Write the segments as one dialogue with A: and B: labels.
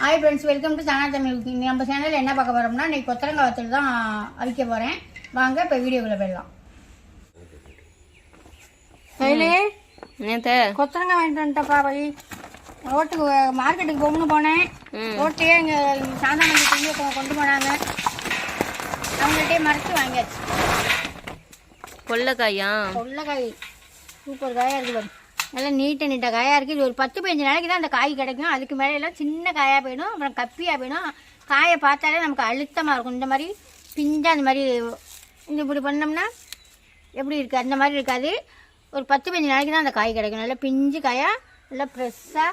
A: Hi friends welcome to Sana Tamil cooking நம்ம சேனலில் என்ன பார்க்க போகிறோம்னா இன்னைக்கு கொத்தரங்காய் வத்தல் தான் அவிக்க போகிறேன் வாங்க இப்போ வீடியோக்குள்ளே போயிடலாம்.
B: என்னத்த?
A: கொத்தரங்காய் வாங்கிட்டு வந்துட்டப்பா வழி ரோட்டுக்கு மார்க்கெட்டுக்கு போகணும்னு போனேன். ரோட்டையே இங்கே சாந்தாமணி கொண்டு கொண்டு போனாங்க. அவங்கள்ட்டே மறைச்சு வாங்கியாச்சு.
B: கொல்லைக்காயா
A: கொள்ளைக்காய். சூப்பர் காயாக இருக்குது நல்லா நீட்ட நீட்ட காயாக இருக்குது இது ஒரு பத்து பதினஞ்சு நாளைக்கு தான் அந்த காய் கிடைக்கும். அதுக்கு மேலே எல்லாம் சின்ன காயாக போயிடும் அப்புறம் கப்பியாக போயிடும் காயை பார்த்தாலே நமக்கு அழுத்தமாக இருக்கும். இந்த மாதிரி பிஞ்சாக அந்த மாதிரி இந்த இப்படி பண்ணோம்னா எப்படி இருக்குது அந்த மாதிரி இருக்காது. ஒரு பத்து பதினஞ்சு நாளைக்கு தான் அந்த காய் கிடைக்கும். நல்லா பிஞ்சு காயாக நல்லா ஃப்ரெஷ்ஷாக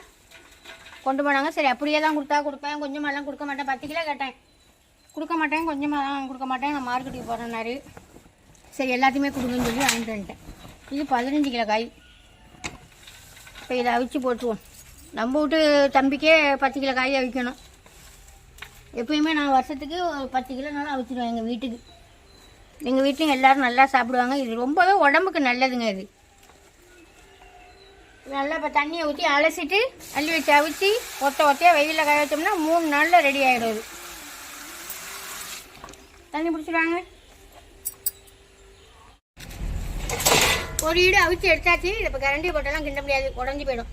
A: கொண்டு போனாங்க. சரி அப்படியே தான் கொடுத்தா கொடுப்பேன். கொஞ்சமாலாம் கொடுக்க மாட்டேன். பத்து கிலோ கேட்டேன். கொடுக்க மாட்டேன். கொஞ்சமாக தான் கொடுக்க மாட்டேன். நான் மார்க்கெட்டுக்கு போகிறேன்னாரு சரி எல்லாத்தையுமே கொடுங்கன்னு சொல்லி வாங்கிட்டு வந்துட்டேன். இது பதினஞ்சு கிலோ காய். இப்போ இதை அவிச்சு போட்டுருவோம். நம்ம வீட்டு தம்பிக்கே பத்து கிலோ காய் அவிக்கணும். எப்பயுமே நான் வருஷத்துக்கு ஒரு பத்து கிலோனாலும் அவிச்சிடுவேன் எங்கள் வீட்டுக்கு. எங்கள் வீட்லையும் எல்லோரும் நல்லா சாப்பிடுவாங்க. இது ரொம்பவே உடம்புக்கு நல்லதுங்க இது. நல்லா இப்போ தண்ணியை ஊற்றி அலசிட்டு அள்ளி வச்சு அவிச்சு ஒத்த ஒத்தையாக வெயிலில் காய வச்சோம்னா மூணு நாளில் ரெடி ஆகிடும் தண்ணி பிடிச்சிடுவாங்க ஒரு ஈடு அவிச்சு எடுத்தாச்சு. இதை இப்போ கரண்டி போட்டெல்லாம் கிண்ட முடியாது. உடஞ்சி போயிடும்.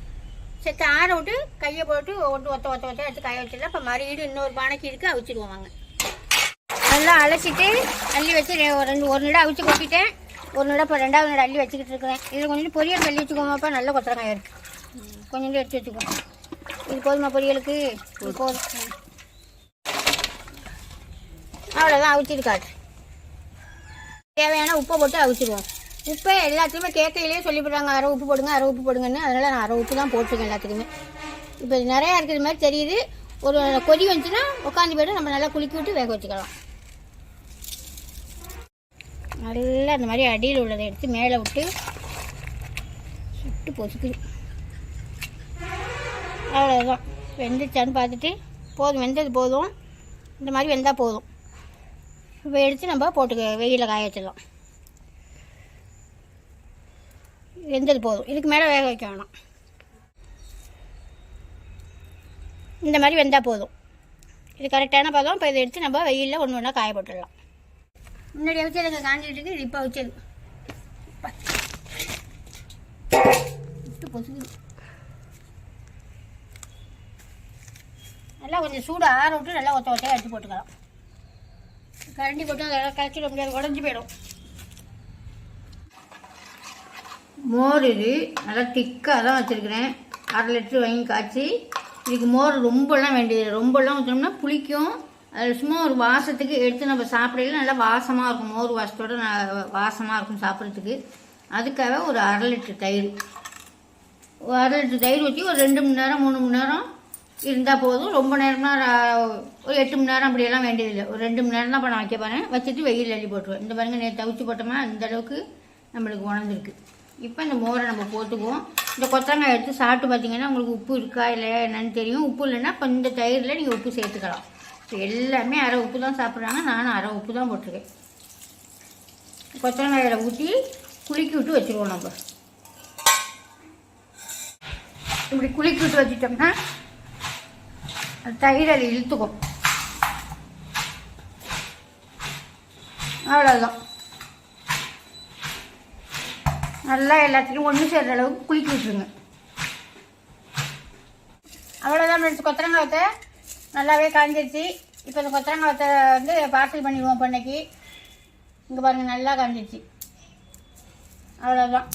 A: செத்து ஆற விட்டு கையை போட்டு ஒட்டு ஒத்த ஒத்த ஒத்த எடுத்து காய வச்சிடலாம். இப்போ மறு ஈடு இன்னொரு பானைக்கு இருக்கு. அவிச்சிடுவோம் வாங்க. நல்லா அலசிட்டு அள்ளி வச்சு ஒரு ரெண்டு ஒரு நிடம் அவிச்சு கொட்டிட்டேன். ஒரு நிடம் இப்போ ரெண்டாவது நிடம் அள்ளி வச்சுக்கிட்டு இருக்கிறேன். இதில் கொஞ்சம் பொரியல் தள்ளி வச்சுக்கோமாப்பா நல்ல கொத்தரங்காய் இருக்கு. கொஞ்சோண்டு எடுத்து வச்சுக்கோ. இது போதுமா பொரியலுக்கு? போதும். அவ்வளோதான் அவிச்சிருக்காது தேவையான உப்பை போட்டு அவிச்சிடுவோம். உப்பை எல்லாத்துலேயுமே கேட்கையிலேயே சொல்லிவிடுறாங்க. அரை உப்பு போடுங்க அரை உப்பு போடுங்கன்னு. அதனால் நான் அரை உப்பு தான் போட்டிருக்கேன் எல்லாத்துக்குமே. இப்போ நிறையா இருக்கிற மாதிரி தெரியுது. ஒரு கொதி வந்துச்சுன்னா உட்காந்து போய்ட்டு நம்ம நல்லா குலுக்கி விட்டு வேக வச்சுக்கலாம். நல்லா அந்த மாதிரி அடியில் உள்ளதை எடுத்து மேலே விட்டு சுட்டு பொசுக்குது. அவ்வளோதான் வெந்துச்சான்னு பார்த்துட்டு போதும் வெந்தது போதும். இந்த மாதிரி வெந்தால் போதும். இப்போ எடுத்து நம்ம போட்டுக்க வெயிலில் காய வச்சிடலாம். வெந்தது போதும். இதுக்கு மேலே வேக வைக்க வேணாம். இந்த மாதிரி வெந்தால் போதும். இது கரெக்டான பதம். இப்போ இதை எடுத்து நம்ம வெயிலில் ஒன்று ஒன்றா காய போட்டுடலாம். முன்னாடி வச்சது இங்கே காஞ்சிட்டு இருக்கு இது இப்போ வச்சது விட்டு பொசுக்குது. நல்லா கொஞ்சம் சூடு ஆற விட்டு நல்லா ஒத்த ஒத்தையாக எடுத்து போட்டுக்கலாம். கரண்டி போட்டு அதெல்லாம் கரைச்சிட முடியாது. உடஞ்சி போயிடும். மோர் இது நல்லா திக்காக தான் வச்சுருக்கிறேன். அரை லிட்டர் வாங்கி காய்ச்சி இதுக்கு மோர் ரொம்பலாம் வேண்டியது ரொம்பலாம் ஊற்றினோம்னா புளிக்கும். அது சும்மா ஒரு வாசத்துக்கு எடுத்து நம்ம சாப்பிடையில நல்லா வாசமாக இருக்கும். மோர் வாசத்தோட நான் வாசமாக இருக்கும் சாப்பிட்றதுக்கு. அதுக்காக ஒரு அரை லிட்டர் தயிர். ஒரு அரை லிட்டர் தயிர் ஊற்றி ஒரு ரெண்டு மணி நேரம் மூணு மணி நேரம் இருந்தால் போதும். ரொம்ப நேரம்னா ஒரு எட்டு மணி நேரம் அப்படியெல்லாம் வேண்டியதில்லை. ஒரு ரெண்டு மணி நேரம் தான் இப்போ நான் வைக்க போகிறேன் வச்சுட்டு வெயில் அள்ளி போட்டுருவேன். இந்த பாருங்க நேற்று தவிச்சு போட்டோமா? இந்த அளவுக்கு நம்மளுக்கு உணர்ந்துருக்கு. இப்போ இந்த மோரை நம்ம போட்டுக்குவோம். இந்த கொத்தரங்காய் எடுத்து சாப்பிட்டு பார்த்தீங்கன்னா உங்களுக்கு உப்பு இருக்கா இல்லையா என்னன்னு தெரியும். உப்பு இல்லைன்னா கொஞ்சம் தயிரில் நீங்கள் உப்பு சேர்த்துக்கலாம். இப்போ எல்லாமே அரை உப்பு தான் சாப்பிட்றாங்க. நானும் அரை உப்பு தான் போட்டிருக்கேன். கொத்தரங்காயில் ஊற்றி குலுக்கி விட்டு வச்சுருவோம் நம்ம. இப்படி குலுக்கி விட்டு வச்சுட்டோம்னா அது தயிர் அதில் இழுத்துக்கும். அவ்வளோதான் நல்லா எல்லாத்துலேயும் ஒன்று சேர்ற அளவுக்கு குளிக்க விட்டுருங்க. அவ்வளோதான் ஃப்ரெண்ட்ஸ் கொத்தரங்காயத்தை நல்லாவே காஞ்சிருச்சு. இப்போ இந்த கொத்தரங்காயத்தை வந்து பார்சல் பண்ணிடுவோம் பண்ணைக்கு இங்கே பாருங்கள் நல்லா காஞ்சிருச்சு. அவ்வளோதான்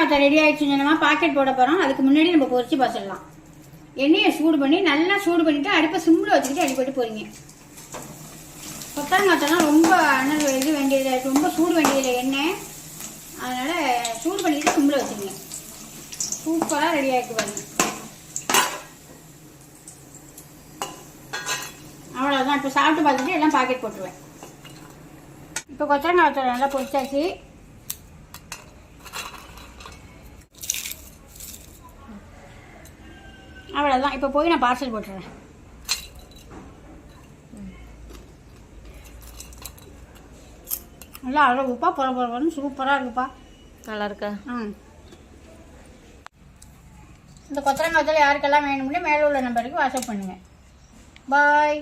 A: வத்தை ரெடி ஆகிடுச்சுன்னு சொன்னோமா பாக்கெட் போட போகிறோம் அதுக்கு முன்னாடி நம்ம பொறிச்சு பார்த்துடலாம் எண்ணெயை சூடு பண்ணி நல்லா சூடு பண்ணிவிட்டு அடுப்பை சிம்மில் வச்சுக்கிட்டு அடிப்பட்டு போகிறீங்க கொத்தரங்காய்லாம் ரொம்ப அனல் இது வேண்டியது ரொம்ப சூடு வேண்டியதில்லை. எண்ணெய் அதனால் சூடு பண்ணிட்டு சிம்மில் வச்சுருங்க சூப்பராக ரெடி ஆகிட்டு பாருங்க. அவ்வளோதான் இப்போ சாப்பிட்டு பார்த்துட்டு எல்லாம் பாக்கெட் போட்டுருவேன். இப்போ கொத்தரங்காய் வத்தல் நல்லா பொரிச்சாச்சு. அவ்வளோதான் இப்போ போய் நான் பார்சல் போட்டுறேன். நல்லா அழகுப்பா பொற பொறன்னு சூப்பராக இருக்குப்பா.
B: நல்லா இருக்கா
A: ம். இந்த கொத்தரங்காய் யாருக்கெல்லாம் வேணும்னு மேலே உள்ள நம்பருக்கு வாட்ஸ்அப் பண்ணுங்கள் பாய்